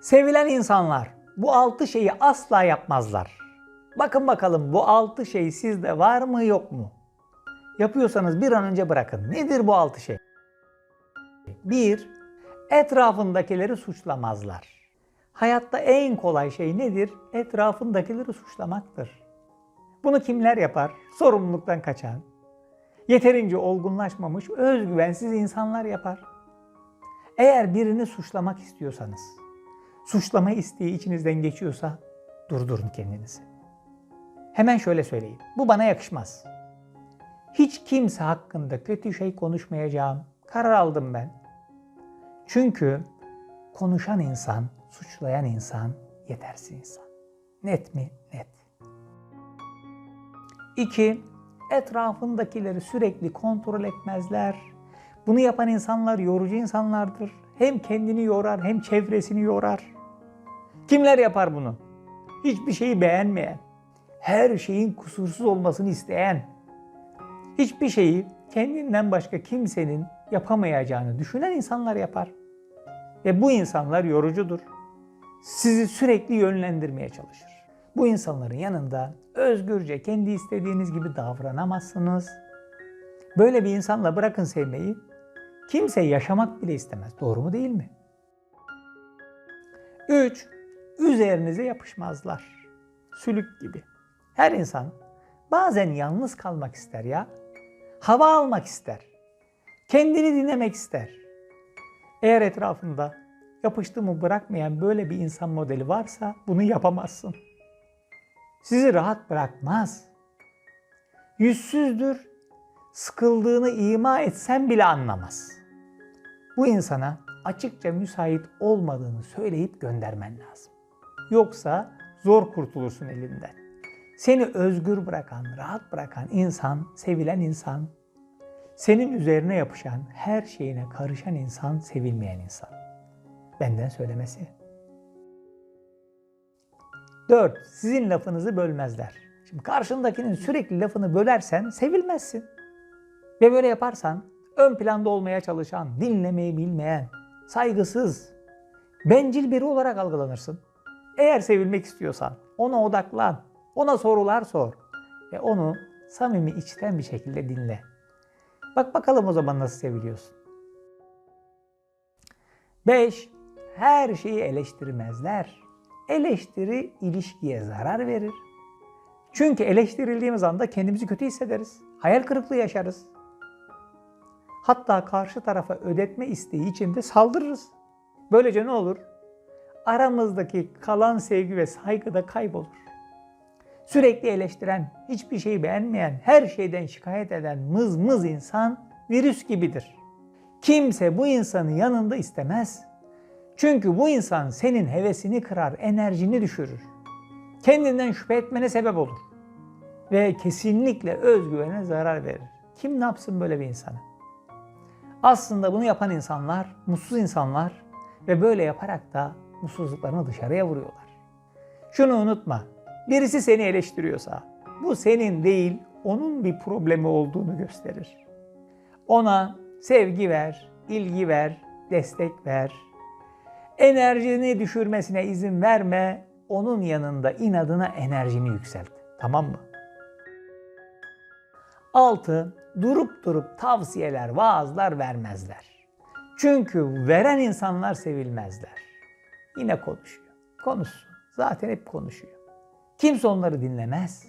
Sevilen insanlar bu altı şeyi asla yapmazlar. Bakın bakalım bu altı şey sizde var mı yok mu? Yapıyorsanız bir an önce bırakın. Nedir bu altı şey? 1. Etrafındakileri suçlamazlar. Hayatta en kolay şey nedir? Etrafındakileri suçlamaktır. Bunu kimler yapar? Sorumluluktan kaçan, yeterince olgunlaşmamış, özgüvensiz insanlar yapar. Eğer birini suçlamak istiyorsanız, suçlama isteği içinizden geçiyorsa durdurun kendinizi. Hemen şöyle söyleyeyim. Bu bana yakışmaz. Hiç kimse hakkında kötü şey konuşmayacağım. Karar aldım ben. Çünkü konuşan insan, suçlayan insan, yetersiz insan. Net mi? Net. 2. Etrafındakileri sürekli kontrol etmezler. Bunu yapan insanlar yorucu insanlardır. Hem kendini yorar hem çevresini yorar. Kimler yapar bunu? Hiçbir şeyi beğenmeyen, her şeyin kusursuz olmasını isteyen, hiçbir şeyi kendinden başka kimsenin yapamayacağını düşünen insanlar yapar. Ve bu insanlar yorucudur. Sizi sürekli yönlendirmeye çalışır. Bu insanların yanında özgürce kendi istediğiniz gibi davranamazsınız. Böyle bir insanla bırakın sevmeyi. Kimse yaşamak bile istemez. Doğru mu değil mi? 3. Üzerinize yapışmazlar. Sülük gibi. Her insan bazen yalnız kalmak ister ya. Hava almak ister. Kendini dinlemek ister. Eğer etrafında yapıştığımı bırakmayan böyle bir insan modeli varsa bunu yapamazsın. Sizi rahat bırakmaz. Yüzsüzdür, sıkıldığını ima etsen bile anlamaz. Bu insana açıkça müsait olmadığını söyleyip göndermen lazım. Yoksa zor kurtulursun elinden. Seni özgür bırakan, rahat bırakan insan, sevilen insan, senin üzerine yapışan, her şeyine karışan insan, sevilmeyen insan. Benden söylemesi. 4. Sizin lafınızı bölmezler. Şimdi karşındakinin sürekli lafını bölersen sevilmezsin. Ve böyle yaparsan ön planda olmaya çalışan, dinlemeyi bilmeyen, saygısız, bencil biri olarak algılanırsın. Eğer sevilmek istiyorsan ona odaklan, ona sorular sor ve onu samimi içten bir şekilde dinle. Bak bakalım o zaman nasıl seviliyorsun. 5. Her şeyi eleştirmezler. Eleştiri ilişkiye zarar verir. Çünkü eleştirildiğimiz anda kendimizi kötü hissederiz. Hayal kırıklığı yaşarız. Hatta karşı tarafa ödetme isteği içinde saldırırız. Böylece ne olur? Aramızdaki kalan sevgi ve saygı da kaybolur. Sürekli eleştiren, hiçbir şeyi beğenmeyen, her şeyden şikayet eden mız mız insan virüs gibidir. Kimse bu insanı yanında istemez. Çünkü bu insan senin hevesini kırar, enerjini düşürür. Kendinden şüphe etmene sebep olur. Ve kesinlikle özgüvene zarar verir. Kim ne yapsın böyle bir insanı? Aslında bunu yapan insanlar mutsuz insanlar ve böyle yaparak da mutsuzluklarını dışarıya vuruyorlar. Şunu unutma. Birisi seni eleştiriyorsa bu senin değil onun bir problemi olduğunu gösterir. Ona sevgi ver, ilgi ver, destek ver. Enerjini düşürmesine izin verme. Onun yanında inadına enerjini yükselt. Tamam mı? 6. Durup durup tavsiyeler, vaazlar vermezler. Çünkü veren insanlar sevilmezler. Yine konuşuyor. Konuşsun. Zaten hep konuşuyor. Kimse onları dinlemez.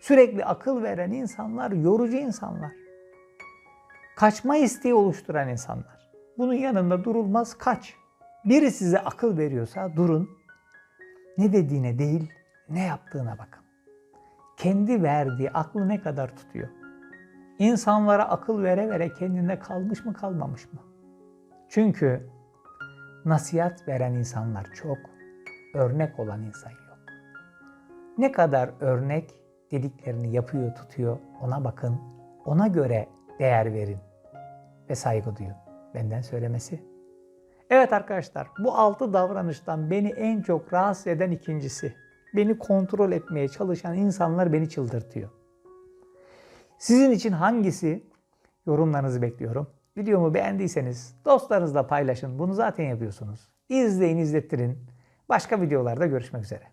Sürekli akıl veren insanlar yorucu insanlar. Kaçma isteği oluşturan insanlar. Bunun yanında durulmaz kaç. Biri size akıl veriyorsa durun. Ne dediğine değil, ne yaptığına bakın. Kendi verdiği aklı ne kadar tutuyor? İnsanlara akıl vere vere kendinde kalmış mı kalmamış mı? Çünkü nasihat veren insanlar çok, örnek olan insan yok. Ne kadar örnek dediklerini yapıyor, tutuyor ona bakın. Ona göre değer verin ve saygı duyun. Benden söylemesi. Evet arkadaşlar bu altı davranıştan beni en çok rahatsız eden ikincisi. Beni kontrol etmeye çalışan insanlar beni çıldırtıyor. Sizin için hangisi? Yorumlarınızı bekliyorum. Videomu beğendiyseniz dostlarınızla paylaşın. Bunu zaten yapıyorsunuz. İzleyin, izlettirin. Başka videolarda görüşmek üzere.